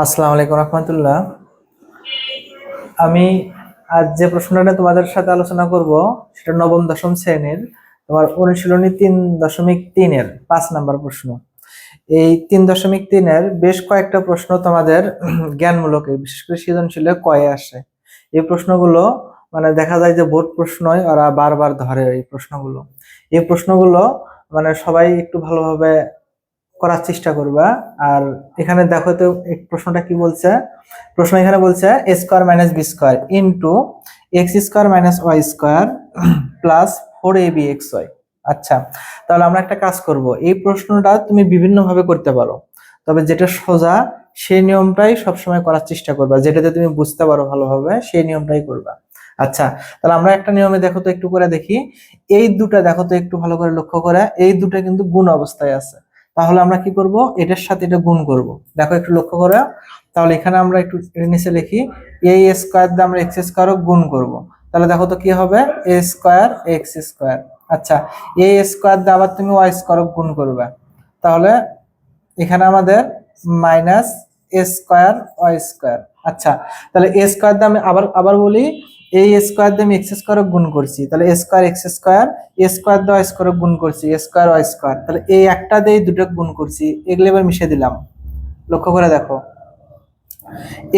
আসসালামু আলাইকুম রহমতুল্লাহ। আমি আজ যে প্রশ্নটা নিয়ে তোমাদের সাথে আলোচনা করব, সেটা নবম দশম শ্রেণির, তোমার অনুশীলনী তিন দশমিক তিনের, পাঁচ নাম্বার প্রশ্ন। এই তিন দশমিক তিনের বেশ কয়েকটা প্রশ্ন তোমাদের জ্ঞানমূলক বিশেষ করে সৃজনশীলে কয়ে আসে। এই প্রশ্নগুলো মানে দেখা যায় যে বোর্ড প্রশ্নই ওরা বারবার ধরে এই প্রশ্নগুলো। এই প্রশ্নগুলো মানে সবাই একটু ভালোভাবে করার চেষ্টা করবা। আর এখানে দেখো তো প্রশ্নটা কি বলছে? প্রশ্ন এখানে বলছে A square minus B square into X square minus Y square plus four A B X Y আচ্ছা তাহলে আমরা একটা কাজ করব। এই প্রশ্নটা তুমি বিভিন্নভাবে করতে পারো। তবে যেটা সোজা, সেই নিয়মটাই সবসময় করার চেষ্টা করবা। যেটাতে তুমি বুঝতে পারো ভালোভাবে, সেই নিয়মটাই করবা। আচ্ছা তাহলে আমরা একটা নিয়মে দেখো তো একটু করে দেখি। এই দুটা দেখো তো একটু ভালো করে লক্ষ্য করে, এই দুটা কিন্তু গুণ অবস্থায় আছে। তাহলে আমরা কি করব? এটার সাথে এটা গুণ করব। দেখো একটু লক্ষ্য করে। তাহলে এখানে আমরা একটু নিচে লিখি এ স্কোয়ার দিয়ে আমরা এক্স স্কোয়ারও গুণ করব। তাহলে দেখো তো কি হবে? এ স্কোয়ার এক্স স্কোয়ার আচ্ছা এ স্কোয়ার দিয়ে আবার তুমি ওয়াই স্কোয়ারও গুণ করবে। তাহলে এখানে আমাদের minus A square Y square আচ্ছা তাহলে এ স্কোয়ার দিয়ে আমি আবার আবার বলি এই স্কোয়ার দিয়ে আমি এক্স স্কোয়ার গুণ করছি, তাহলে square X square A square দিয়ে ওয়াই স্কোয়ার গুণ করছি স্কোয়ার ওয়াই স্কোয়ার তাহলে এই একটা দিয়ে দুটো গুণ করছি, এগুলো এবার মিশে দিলাম, লক্ষ্য করে দেখো,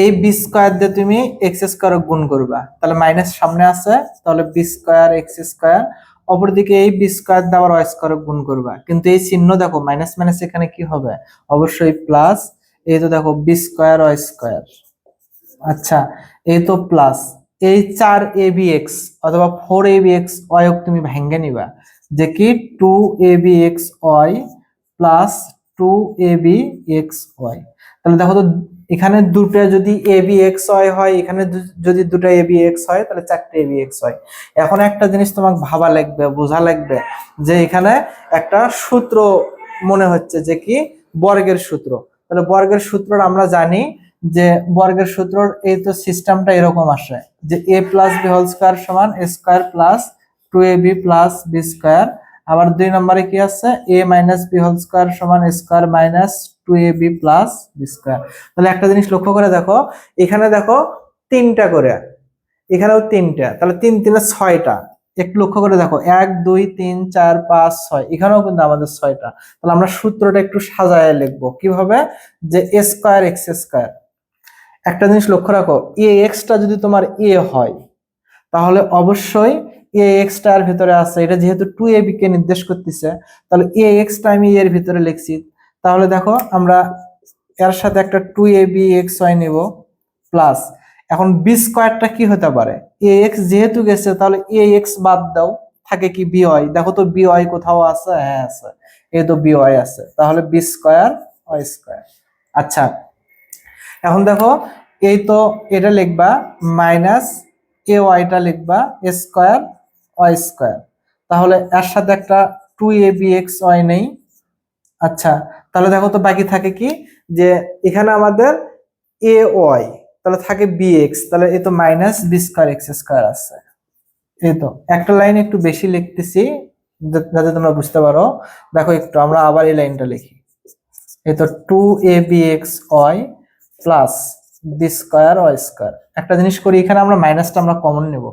এই বি স্কোয়ার দিয়ে তুমি এক্স স্কোয়ার গুণ করবা, তাহলে মাইনাস সামনে আছে, তাহলে বি স্কোয়ার এক্স স্কোয়ার অপরদিকে এই বি স্কোয়ার দিয়ে আবার ওয়াই স্কোয়ার গুণ করবা, কিন্তু এই চিহ্ন দেখো মাইনাস মাইনাস এখানে কি হবে, অবশ্যই প্লাস এই তো দেখো বি স্কোয়ার ওয়াই স্কোয়ার আচ্ছা এই তো প্লাস এই চার এ বি এক্স অথবা four A B X Y তুমি ভেঙ্গে নিবা। যে কি two A B X Y plus two A B X Y তাহলে দেখো তো, এখানে দুটো যদি এ বি এক্স ওয়াই হয়, এখানে যদি দুটো এ বি এক্স হয়, তাহলে চারটে এ বি এক্স হয় এখন একটা জিনিস তোমাকে ভাবা লাগবে, বোঝা লাগবে যে এখানে একটা সূত্র মনে হচ্ছে যে কি, বর্গের সূত্র। তাহলে বর্গের সূত্রটা আমরা জানি যে বর্গের সূত্রর এই তো সিস্টেমটা এরকম আসে যে A plus B whole square সমান A square plus two A B plus B square আবার দুই নম্বরে কি আছে A minus B whole square সমান square minus two A B plus B square তাহলে একটা জিনিস লক্ষ্য করে দেখো, এখানে দেখো তিনটা করে, এখানেও তিনটা, তাহলে তিন তিনে ছয়টা। একটু লক্ষ্য করে দেখো, এক, দুই, তিন, চার, পাঁচ, ছয়, এখানেও কিন্তু আমাদের ছয়টা। তাহলে আমরা সূত্রটা একটু সাজায় লিখব। কীভাবে? যে এ স্কোয়ার এক্স স্কোয়ার একটা জিনিস লক্ষ্য রাখো এ এক্সটা যদি তোমার এ হয়, তাহলে অবশ্যই এ এক্সটার ভিতরে আছে, এটা যেহেতু টু এ বি কে নির্দেশ করতেছে, তাহলে এ এক্সটা আমি এর ভিতরে লিখছি। তাহলে দেখো, আমরা এর সাথে একটা two A B X Y নেব প্লাস এখন বি স্কোয়ারটা কি হতে পারে? এ এক্স যেহেতু গেছে, তাহলে এ এক্স বাদ দাও, থাকে কি বি ওয়াই দেখো তো বি ওয়াই কোথাও আছে? হ্যাঁ আছে। এ তো বি ওয়াই আছে। তাহলে বি স্কোয়ার ওয়াই স্কোয়ার আচ্ছা এখন দেখো, এই তো এটা লিখবা মাইনাস এ ওয়াইটা লিখবা এ স্কোয়ার ওয়াই স্কোয়ার তাহলে এর সাথে একটা two A B X Y নেই। আচ্ছা তাহলে দেখো তো বাকি থাকে কি? যে এখানে আমাদের এ ওয়াই তাহলে থাকে বি এক্স তাহলে এই তো minus B square X square আছে। এই তো, একটা লাইন একটু বেশি লিখতেছি যাতে তোমরা বুঝতে পারো। দেখো একটু, আমরা আবার এই লাইনটা লিখি। এই তো two A B X Y plus B square Y square একটা জিনিস করি, এখানে আমরা মাইনাসটা আমরা কমন নেব।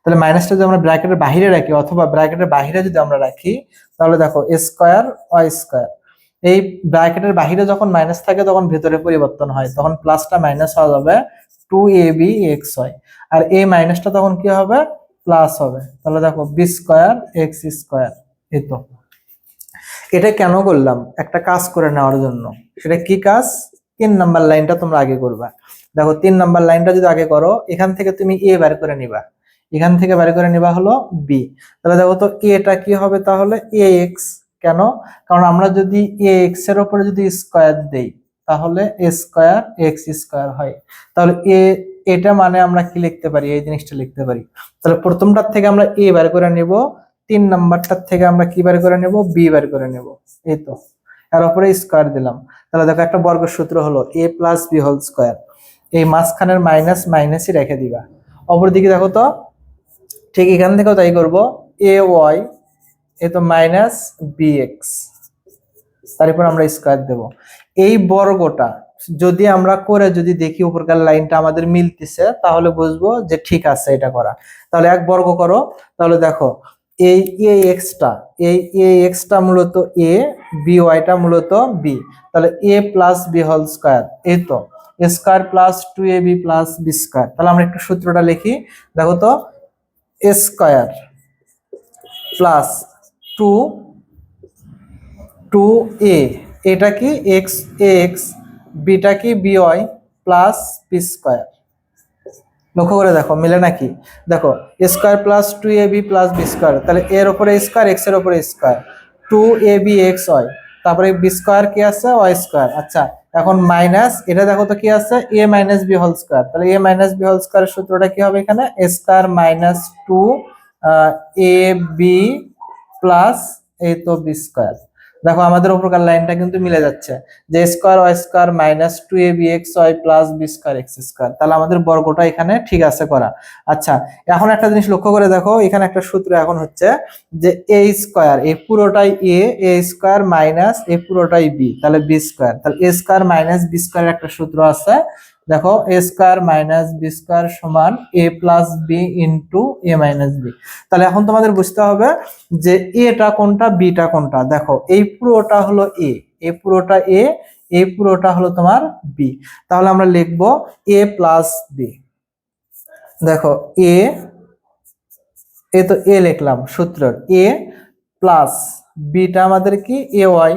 তাহলে মাইনাসটা যদি আমরা ব্র্যাকেটের বাইরে রাখি অথবা ব্র্যাকেটের বাইরে যদি আমরা রাখি, তাহলে দেখো এ স্কোয়ার ওয়াই স্কোয়ার এই ব্র্যাকেটের বাইরে যখন মাইনাস থাকে, তখন ভেতরে পরিবর্তন হয়। তখন প্লাসটা মাইনাস হয়ে যাবে two A B X Y আর এই মাইনাসটা তখন কি হবে? প্লাস হবে। তাহলে দেখো বি স্কোয়ার এক্স স্কোয়ার এই তো। এটা কেন করলাম? একটা কাজ করে নেওয়ার জন্য। সেটা কি কাজ? তিন নাম্বার লাইনটা তোমরা আগে করবা। দেখো, তিন নাম্বার লাইনটা যদি আগে করো, এখান থেকে তুমি এ বের করে নিবা। এখান থেকে বের করে নিবা হলো বি তাহলে দেখো তো এটা কি হবে তাহলে? এ এক্স কেন? কারণ আমরা যদি এ এক্সের উপরে যদি স্কোয়ার দেই, তাহলে এ স্কোয়ার এক্স স্কোয়ার হয়। তাহলে এ এটা মানে আমরা কি লিখতে পারি? এই জিনিসটা লিখতে পারি। তাহলে প্রথমটার থেকে আমরা এ বের করে নিব, তিন নাম্বারটার থেকে আমরা কি বের করে নেব? বি বের করে নেব। এই তো। এর উপরে স্কোয়ার দিলাম। তাহলে দেখো একটা বর্গ সূত্র হলো A plus B whole square এই মাঝখানের মাইনাস মাইনাসই রেখে দিবা। অপরদিকে দেখো তো, ঠিক এখান থেকেও তাই করব। এ ওয়াই এ তো মাইনাস বি এক্স তারপর আমরা স্কোয়ার দেব। এই বর্গটা যদি আমরা করে যদি দেখি উপরকার লাইনটা আমাদের মিলতেছে, তাহলে বুঝব যে ঠিক আছে এটা করা। তাহলে এক বর্গ করো। তাহলে দেখো এই এ এক্সটা এই এ এক্সটা মূলত এ বি ওয়াইটা মূলত বি তাহলে A plus B whole square এই তো। Square plus two A B plus B square তাহলে আমরা একটু সূত্রটা লিখি। দেখো তো square plus two two A এটা কি এক্স এ এক্স বিটা কি B Y plus B square লক্ষ্য করে দেখো, মিলে নাকি? দেখো square plus two A B plus B square তাহলে এর ওপরে স্কোয়ার এক্সের ওপরে square two A B X Y তারপরে বি স্কোয়ার কি আছে? ওয়াই স্কোয়ার আচ্ছা এখন মাইনাস এটা দেখো তো কি আছে? A minus B whole square তাহলে এ মাইনাস বি হোল স্কোয়ারের সূত্রটা কি হবে এখানে? Square minus two A B plus এই তো বি স্কোয়ার দেখো, আমাদের উপরকার লাইনটা কিন্তু মিলে যাচ্ছে। যে square Y square minus two A B X Y plus B square X square তাহলে আমাদের বর্গটা এখানে ঠিক আছে করা। আচ্ছা এখন একটা জিনিস লক্ষ্য করে দেখো, এখানে একটা সূত্র এখন হচ্ছে যে এ স্কোয়ার এ পুরোটাই এ এ স্কোয়ার মাইনাস এ পুরোটাই বি তাহলে বি স্কোয়ার তাহলে A square minus B square একটা সূত্র আছে। দেখো A square minus B square সমান A plus B into A minus B তাহলে এখন তোমাদের বুঝতে হবে যে এটা কোনটা বিটা কোনটা। দেখো, এই পুরোটা হলো এ এই পুরোটা এ এই পুরোটা হলো তোমার বি তাহলে আমরা লিখব এ প্লাস বি দেখো এ এ তো এ লিখলাম সূত্রের। এ প্লাস বিটা আমাদের কি? A Y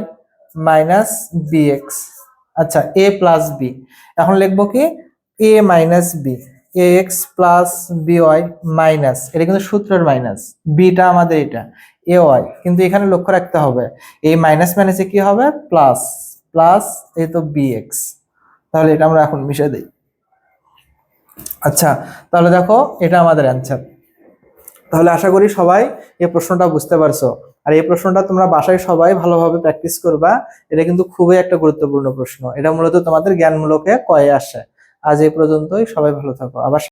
minus B X আচ্ছা এ প্লাস বি এখন লিখব কি? A minus B A X plus B Y minus এটা কিন্তু সূত্রের মাইনাস বিটা আমাদের এটা এ ওয়াই কিন্তু এখানে লক্ষ্য রাখতে হবে, এই মাইনাস মাইনাসে কি হবে? প্লাস প্লাস এই তো বি এক্স তাহলে এটা আমরা এখন মিশে দিই আচ্ছা তাহলে দেখো এটা আমাদের অ্যান্সার তাহলে আশা করি সবাই এই প্রশ্নটা বুঝতে পারছ আর এই প্রশ্নটা তোমরা বাসায় সবাই ভালোভাবে প্র্যাকটিস করবা, এটা কিন্তু খুবই একটা গুরুত্বপূর্ণ প্রশ্ন। এটা মূলত তোমাদের জ্ঞানমূলকে কয়ে আসে। আজ এই পর্যন্তই, সবাই ভালো থাকো। আবার